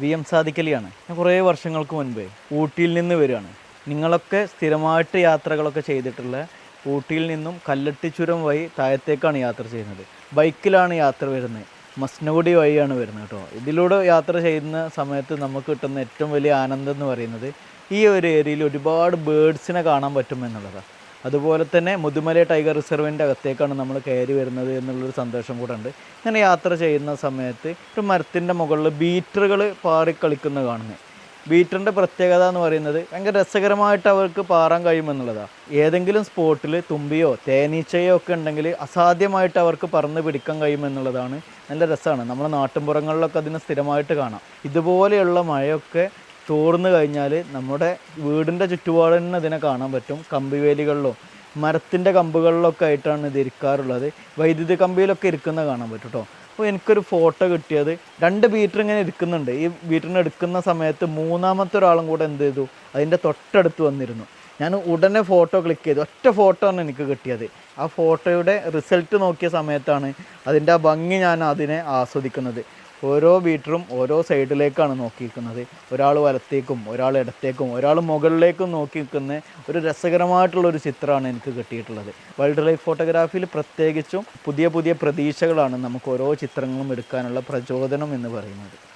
V M സാദിക്കലിയാണ് ഞാൻ കുറേ വർഷങ്ങൾക്ക് മുൻപ് ഊട്ടിയിൽ നിന്ന് വരികയാണ്. നിങ്ങളൊക്കെ സ്ഥിരമായിട്ട് യാത്രകളൊക്കെ ചെയ്തിട്ടുള്ള ഊട്ടിയിൽ നിന്നും കല്ലട്ടിച്ചുരം വഴി താഴത്തേക്കാണ് യാത്ര ചെയ്യുന്നത്. ബൈക്കിലാണ് യാത്ര വരുന്നത്. മസ്നഗുഡി വഴിയാണ് വരുന്നത് കേട്ടോ. ഇതിലൂടെ യാത്ര ചെയ്യുന്ന സമയത്ത് നമുക്ക് കിട്ടുന്ന ഏറ്റവും വലിയ ആനന്ദം എന്ന് പറയുന്നത് ഈ ഒരു ഏരിയയിൽ ഒരുപാട് ബേഡ്സിനെ കാണാൻ പറ്റും എന്നുള്ളതാണ്. അതുപോലെ തന്നെ മുതുമല ടൈഗർ റിസർവിന്റെ അകത്തേക്കാണ് നമ്മൾ കയറി വരുന്നത് എന്നുള്ളൊരു സന്തോഷം കൂടെ ഉണ്ട്. ഇങ്ങനെ യാത്ര ചെയ്യുന്ന സമയത്ത് ഒരു മരത്തിന്റെ മുകളിൽ ബീറ്ററുകൾ പാറിക്കളിക്കുന്ന കാണുന്നത്. ബീറ്ററിന്റെ പ്രത്യേകത എന്ന് പറയുന്നത് ഭയങ്കര രസകരമായിട്ട് അവർക്ക് പാറാൻ കഴിയുമെന്നുള്ളതാണ് ഏതെങ്കിലും സ്പോട്ടിൽ തുമ്പിയോ തേനീച്ചയോ ഒക്കെ ഉണ്ടെങ്കിൽ അസാധ്യമായിട്ട് അവർക്ക് പറന്ന് പിടിക്കാൻ കഴിയുമെന്നുള്ളതാണ് നല്ല രസമാണ്. നമ്മുടെ നാട്ടിൻപുറങ്ങളിലൊക്കെ അതിനെ സ്ഥിരമായിട്ട് കാണാം. ഇതുപോലെയുള്ള മഴയൊക്കെ തോർന്നു കഴിഞ്ഞാൽ നമ്മുടെ വീടിന്റെ ചുറ്റുപാട് തന്നെ ഇതിനെ കാണാൻ പറ്റും. കമ്പിവേലികളിലോ മരത്തിന്റെ കമ്പുകളിലൊക്കെ ആയിട്ടാണ് ഇത് ഇരിക്കാറുള്ളത്. വൈദ്യുതി കമ്പിയിലൊക്കെ ഇരിക്കുന്ന കാണാൻ പറ്റും കേട്ടോ അപ്പോൾ എനിക്കൊരു ഫോട്ടോ കിട്ടിയത് രണ്ട് ബീറ്റർ ഇങ്ങനെ ഇരിക്കുന്നുണ്ട്. ഈ ബീറ്ററിന് എടുക്കുന്ന സമയത്ത് മൂന്നാമത്തെ ഒരാളും കൂടെ എന്ത് ചെയ്തു? അതിന്റെ തൊട്ടടുത്ത് വന്നിരുന്നു. ഞാൻ ഉടനെ ഫോട്ടോ ക്ലിക്ക് ചെയ്തു. ഒറ്റ ഫോട്ടോ ആണ് എനിക്ക് കിട്ടിയത്. ആ ഫോട്ടോയുടെ റിസൾട്ട് നോക്കിയ സമയത്താണ് അതിന്റെ ആ ഭംഗി ഞാൻ അതിനെ ആസ്വദിക്കുന്നത്. ഓരോ ബീറ്ററും ഓരോ സൈഡിലേക്കാണ് നോക്കിയിരിക്കുന്നത്. ഒരാൾ വലത്തേക്കും ഒരാൾ ഇടത്തേക്കും ഒരാൾ മുകളിലേക്കും നോക്കി നിൽക്കുന്ന ഒരു രസകരമായിട്ടുള്ള ഒരു ചിത്രമാണ് എനിക്ക് കിട്ടിയിട്ടുള്ളത്. വൈൽഡ് ലൈഫ് ഫോട്ടോഗ്രാഫിയിൽ പ്രത്യേകിച്ചും പുതിയ പുതിയ പ്രതീക്ഷകളാണ് നമുക്ക് ഓരോ ചിത്രങ്ങളും എടുക്കാനുള്ള പ്രചോദനം എന്ന് പറയുന്നത്.